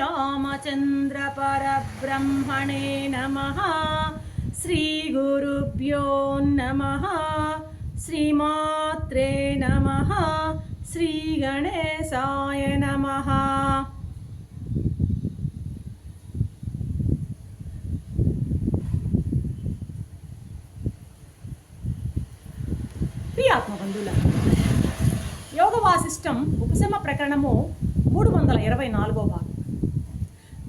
श्रीरामचन्द्रपरब्रह्मणे नमः श्रीगुरुभ्यो नमः श्रीमात्रे नमः श्रीगणेशाय नमः ప్రియాత్మ బంధువుల యోగ వాసిష్టం ఉపశమ ప్రకరణము మూడు వందల ఇరవై నాలుగో భాగం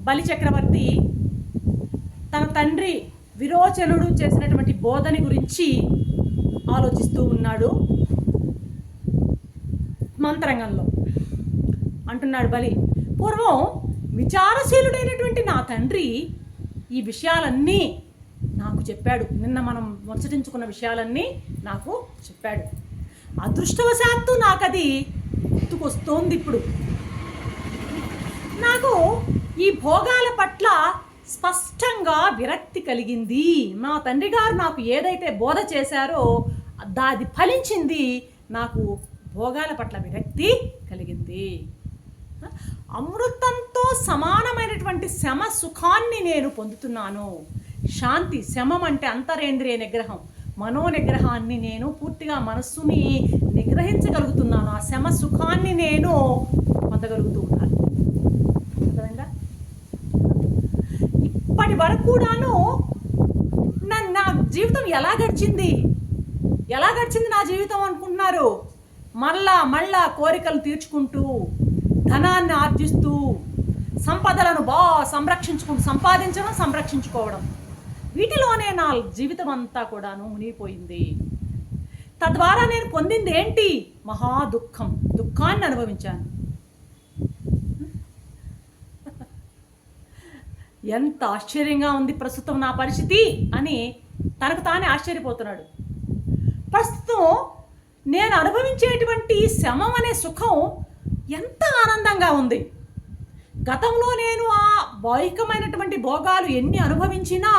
బలి చక్రవర్తి తన తండ్రి విరోచనుడు చేసినటువంటి బోధని గురించి ఆలోచిస్తూ ఉన్నాడు మంత్రంగంలో. అంటున్నాడు బలి పూర్వం విచారశీలుడైనటువంటి నా తండ్రి ఈ విషయాలన్నీ నాకు చెప్పాడు. నిన్న మనం ముచ్చటించుకున్న విషయాలన్నీ నాకు చెప్పాడు. అదృష్టవశాత్తు నాకు అది గుర్తుకొస్తోంది ఇప్పుడు. నాకు ఈ భోగాల పట్ల స్పష్టంగా విరక్తి కలిగింది. మా తండ్రి గారు నాకు ఏదైతే బోధ చేశారో దాది ఫలించింది. నాకు భోగాల పట్ల విరక్తి కలిగింది. అమృతంతో సమానమైనటువంటి శమ సుఖాన్ని నేను పొందుతున్నాను. శాంతి శమం అంటే అంతరేంద్రియ నిగ్రహం. మనో నిగ్రహాన్ని నేను పూర్తిగా మనస్సుని నిగ్రహించగలుగుతున్నాను. ఆ శమ సుఖాన్ని నేను పొందగలుగుతూ ఉన్నాను అర్థమైందా ఇప్పటి వరకు కూడాను నా నా జీవితం ఎలా గడిచింది? ఎలా గడిచింది నా జీవితం అనుకుంటున్నారు? మళ్ళా మళ్ళా కోరికలు తీర్చుకుంటూ ధనాన్ని ఆర్జిస్తూ సంపదలను బాగా సంరక్షించుకుంటూ సంపాదించడం సంరక్షించుకోవడం. వీటిలోనే నా జీవితం అంతా కూడాను మునిగిపోయింది. తద్వారా నేను పొందింది ఏంటి? మహా దుఃఖం. దుఃఖాన్ని అనుభవించాను. ఎంత ఆశ్చర్యంగా ఉంది ప్రస్తుతం నా పరిస్థితి అని తనకు తానే ఆశ్చర్యపోతున్నాడు. ప్రస్తుతం నేను అనుభవించేటువంటి శమం అనే సుఖం ఎంత ఆనందంగా ఉంది. గతంలో నేను ఆ భౌతికమైనటువంటి భోగాలు ఎన్ని అనుభవించినా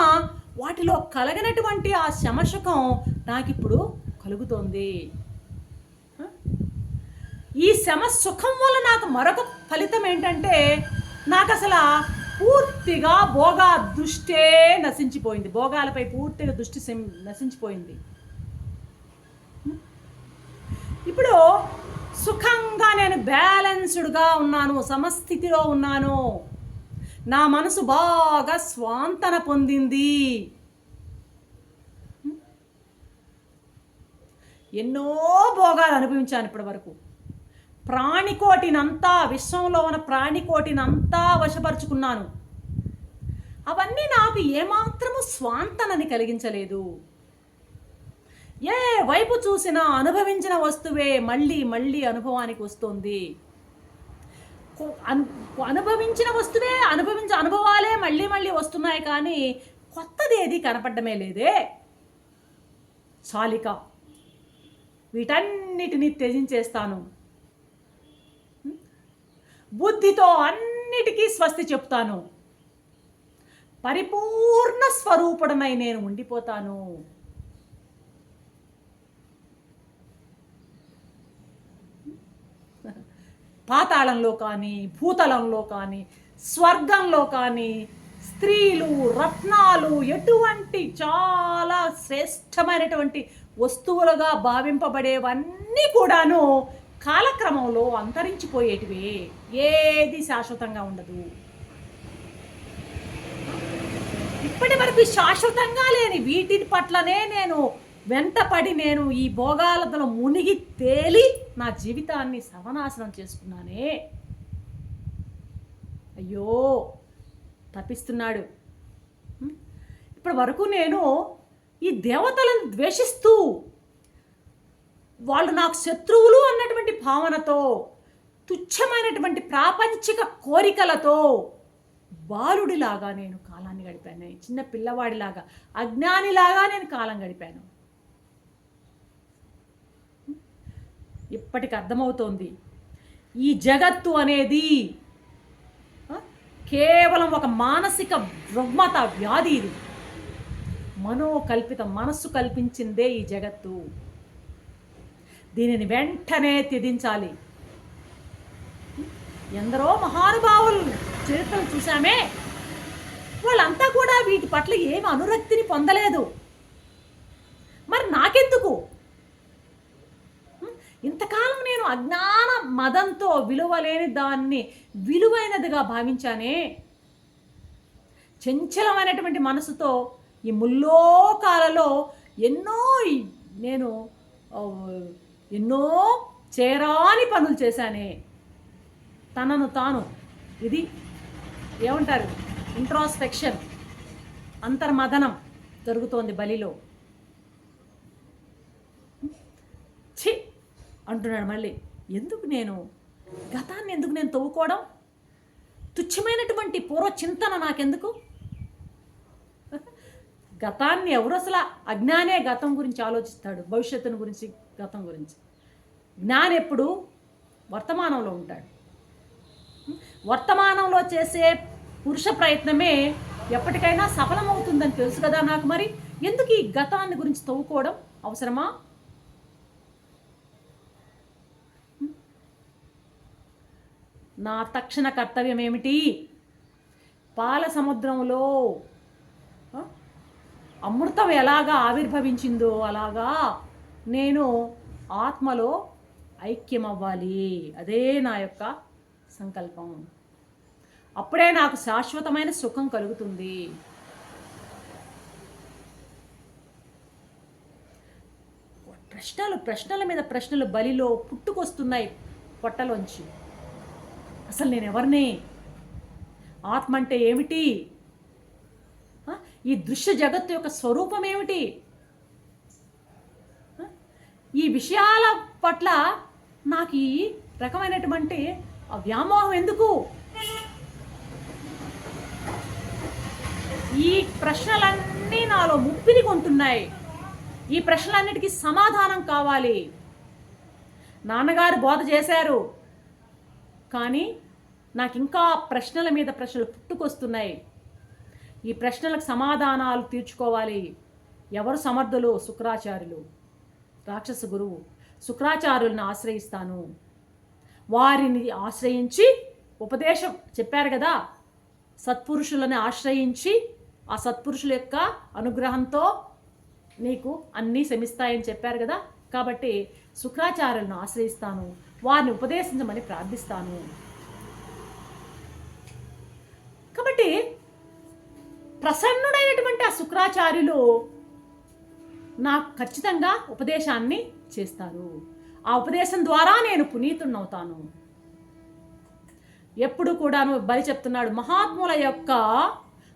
వాటిలో కలగనటువంటి ఆ శమసుఖం నాకు ఇప్పుడు కలుగుతోంది. ఈ శమ సుఖం వల్ల నాకు మరొక ఫలితం ఏంటంటే నాకు అసలు పూర్తిగా భోగా దృష్టే నశించిపోయింది. భోగాలపై పూర్తిగా దృష్టి నశించిపోయింది. ఇప్పుడు సుఖంగా నేను బ్యాలెన్స్డ్గా ఉన్నాను సమస్థితిలో ఉన్నాను. నా మనసు బాగా స్వాంతన పొందింది. ఎన్నో భోగాలు అనుభవించాను ఇప్పటి వరకు ప్రాణికోటినంతా విశ్వంలో ఉన్న ప్రాణికోటినంతా వశపరుచుకున్నాను. అవన్నీ నాకు ఏమాత్రము స్వాంతనని కలిగించలేదు. ఏ వైపు చూసినా అనుభవించిన వస్తువే మళ్ళీ మళ్ళీ అనుభవానికి వస్తుంది. అనుభవించిన వస్తువే అనుభవించ అనుభవాలే మళ్ళీ మళ్ళీ వస్తున్నాయి కానీ కొత్తది ఏది కనపడమే లేదే. చాలిక. వీటన్నిటిని త్యజించేస్తాను. బుద్ధితో అన్నిటికీ స్వస్తి చెప్తాను. పరిపూర్ణ స్వరూపుడమై నేను ఉండిపోతాను. పాతాళంలో కానీ భూతలంలో కానీ స్వర్గంలో కానీ స్త్రీలు రత్నాలు ఎటువంటి చాలా శ్రేష్టమైనటువంటి వస్తువులుగా భావింపబడేవన్నీ కూడాను కాలక్రమంలో అంతరించిపోయేటివే ఏది శాశ్వతంగా ఉండదు. ఇప్పటి వరకు శాశ్వతంగా లేని వీటి పట్లనే నేను వెంటపడి నేను ఈ భోగాలతో మునిగి తేలి నా జీవితాన్ని సవనాశనం చేసుకున్నానే. అయ్యో తప్పిస్తున్నాడు ఇప్పటి వరకు నేను ఈ దేవతలను ద్వేషిస్తూ వాళ్ళు నాకు శత్రువులు అన్నటువంటి భావనతో తుచ్చమైనటువంటి ప్రాపంచిక కోరికలతో బాలుడిలాగా నేను కాలాన్ని గడిపాను. చిన్న పిల్లవాడిలాగా అజ్ఞానిలాగా నేను కాలం గడిపాను. ఇప్పటికి అర్థమవుతోంది. ఈ జగత్తు అనేది కేవలం ఒక మానసిక రుగ్మత వ్యాధి ఇది. మనోకల్పిత మనస్సు కల్పించిందే ఈ జగత్తు. దీనిని వెంటనే త్యజించాలి. ఎందరో మహానుభావులు చరిత్రలు చూశామే. వాళ్ళంతా కూడా వీటి పట్ల ఏమి అనురక్తిని పొందలేదు. మరి నాకెందుకు? ఇంతకాలం నేను అజ్ఞాన మదంతో విలువలేని దాన్ని విలువైనదిగా భావించానే. చంచలమైనటువంటి మనసుతో ఈ ముల్లోకాలలో ఎన్నో నేను ఎన్నో చేరాని పనులు చేశానే. తనను తాను ఇది ఏమంటారు? ఇంట్రాస్పెక్షన్ అంతర్మదనం జరుగుతోంది బలిలో. ఛీ! అంటున్నాడు మళ్ళీ. ఎందుకు నేను? గతాన్ని ఎందుకు నేను తవ్వుకోవడం? తుచ్చమైనటువంటి పూర్వ చింతన నాకెందుకు? గతాన్ని ఎవరు అసలు అజ్ఞానే గతం గురించి ఆలోచిస్తాడు భవిష్యత్తును గురించి గతం గురించి. జ్ఞాని ఎప్పుడు వర్తమానంలో ఉంటాడు. వర్తమానంలో చేసే పురుష ప్రయత్నమే ఎప్పటికైనా సఫలమవుతుందని తెలుసు కదా నాకు మరి. ఎందుకు ఈ గతాన్ని గురించి తవ్వుకోవడం అవసరమా? నా తక్షణ కర్తవ్యం ఏమిటి పాల సముద్రంలో అమృతం ఎలాగా ఆవిర్భవించిందో అలాగా నేను ఆత్మలో ఐక్యమవ్వాలి. అదే నా యొక్క సంకల్పం. అప్పుడే నాకు శాశ్వతమైన సుఖం కలుగుతుంది. ప్రశ్నలు ప్రశ్నల మీద ప్రశ్నలు బలిలో పుట్టుకొస్తున్నాయి పొట్టలోంచి. అసలు నేను ఎవరిని? ఆత్మ అంటే ఏమిటి? ఈ దృశ్య జగత్తు యొక్క స్వరూపం ఏమిటి? ఈ విషయాల పట్ల నాకు ఈ రకమైనటువంటి ఆ వ్యామోహం ఎందుకు? ఈ ప్రశ్నలన్నీ నాలో ముప్పిని కొంటున్నాయి. ఈ ప్రశ్నలన్నిటికీ సమాధానం కావాలి. నాన్నగారు బోధ చేశారు. కానీ నాకు ఇంకా ప్రశ్నల మీద ప్రశ్నలు పుట్టుకొస్తున్నాయి. ఈ ప్రశ్నలకు సమాధానాలు తీర్చుకోవాలి. ఎవరు సమర్థులు? శుక్రాచార్యులు. రాక్షస గురువు శుక్రాచార్యులను ఆశ్రయిస్తాను. వారిని ఆశ్రయించి ఉపదేశం చెప్పారు కదా సత్పురుషులను ఆశ్రయించి ఆ సత్పురుషుల యొక్క అనుగ్రహంతో నీకు అన్నీ శమిస్తాయని చెప్పారు కదా కాబట్టి శుక్రాచార్యులను ఆశ్రయిస్తాను వారిని ఉపదేశించమని ప్రార్థిస్తాను. కాబట్టి ప్రసన్నుడైనటువంటి ఆ శుక్రాచార్యులు నాకు ఖచ్చితంగా ఉపదేశాన్ని చేస్తారు. ఆ ఉపదేశం ద్వారా నేను పునీతుణ్ణవుతాను. ఎప్పుడు కూడాను బలి చెప్తున్నాడు మహాత్ముల యొక్క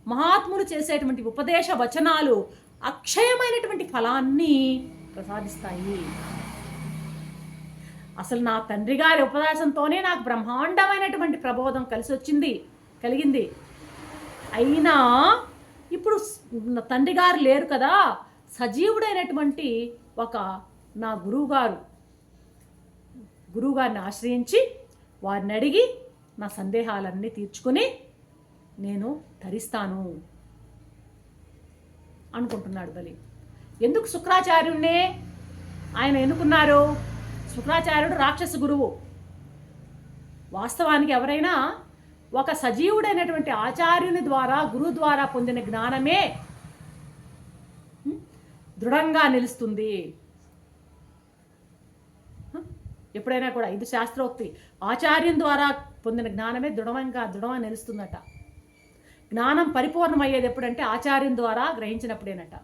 మహాత్ములు చేసేటువంటి ఉపదేశ వచనాలు అక్షయమైనటువంటి ఫలాన్ని ప్రసాదిస్తాయి. అసలు నా తండ్రి గారి ఉపదేశంతోనే నాకు బ్రహ్మాండమైనటువంటి ప్రబోధం కలిసి వచ్చింది కలిగింది. అయినా ఇప్పుడు నా తండ్రి గారు లేరు కదా సజీవుడైనటువంటి ఒక నా గురువుగారు. గురువుగారిని ఆశ్రయించి వారిని అడిగి నా సందేహాలన్నీ తీర్చుకొని నేను ధరిస్తాను అనుకుంటున్నాడు బలి. ఎందుకు శుక్రాచార్యుణ్ణే ఆయన ఎన్నుకున్నారు? శుక్రాచార్యుడు రాక్షస గురువు. వాస్తవానికి ఎవరైనా ఒక సజీవుడైనటువంటి ఆచార్యుని ద్వారా గురువు ద్వారా పొందిన జ్ఞానమే దృఢంగా నిలుస్తుంది. ఎప్పుడైనా కూడా ఇది శాస్త్రోక్తి. ఆచార్యం ద్వారా పొందిన జ్ఞానమే దృఢంగా దృఢంగా నిలుస్తుందట. జ్ఞానం పరిపూర్ణమయ్యేది ఎప్పుడంటే ఆచార్యం ద్వారా గ్రహించినప్పుడేనట.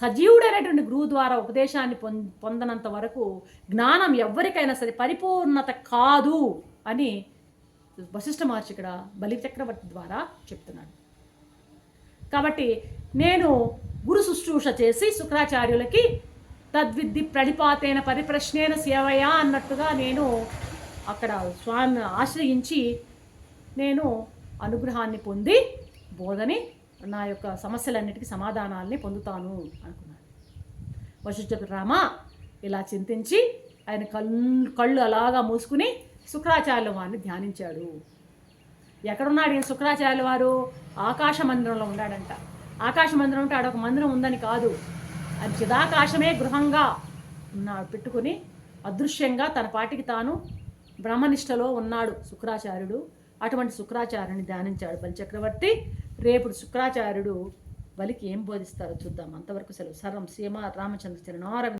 సజీవుడైనటువంటి గురువు ద్వారా ఉపదేశాన్ని పొం పొందనంత వరకు జ్ఞానం ఎవరికైనా సరే పరిపూర్ణత కాదు అని వశిష్ఠ మహర్షి ఇక్కడ బలి చక్రవర్తి ద్వారా చెప్తున్నాడు. కాబట్టి నేను గురు శుశ్రూష చేసి శుక్రాచార్యులకి తద్విద్ది ప్రతిపాతైన పరిప్రశ్నేన సేవయా అన్నట్టుగా నేను అక్కడ స్వామిని ఆశ్రయించి నేను అనుగ్రహాన్ని పొంది బోధని నా యొక్క సమస్యలన్నిటికీ సమాధానాల్ని పొందుతాను అనుకున్నాను. వశిష్ఠ రామ ఇలా చింతించి ఆయన కళ్ళు కళ్ళు అలాగా మూసుకుని శుక్రాచార్యుల వారిని ధ్యానించాడు. ఎక్కడున్నాడు ఈయన శుక్రాచార్యుల వారు? ఆకాశ మందిరంలో ఉన్నాడంట. ఆకాశ మందిరం అంటే ఆడొక మందిరం ఉందని కాదు. అది చిదాకాశమే గృహంగా ఉన్నాడు. పెట్టుకుని అదృశ్యంగా తన పాటికి తాను బ్రహ్మనిష్టలో ఉన్నాడు శుక్రాచార్యుడు. అటువంటి శుక్రాచార్యుని ధ్యానించాడు బలిచక్రవర్తి. రేపు శుక్రాచార్యుడు బలికి ఏం బోధిస్తారో చూద్దాం. అంతవరకు సెలవు. సర్వం సీమ రామచంద్ర చరణారవింద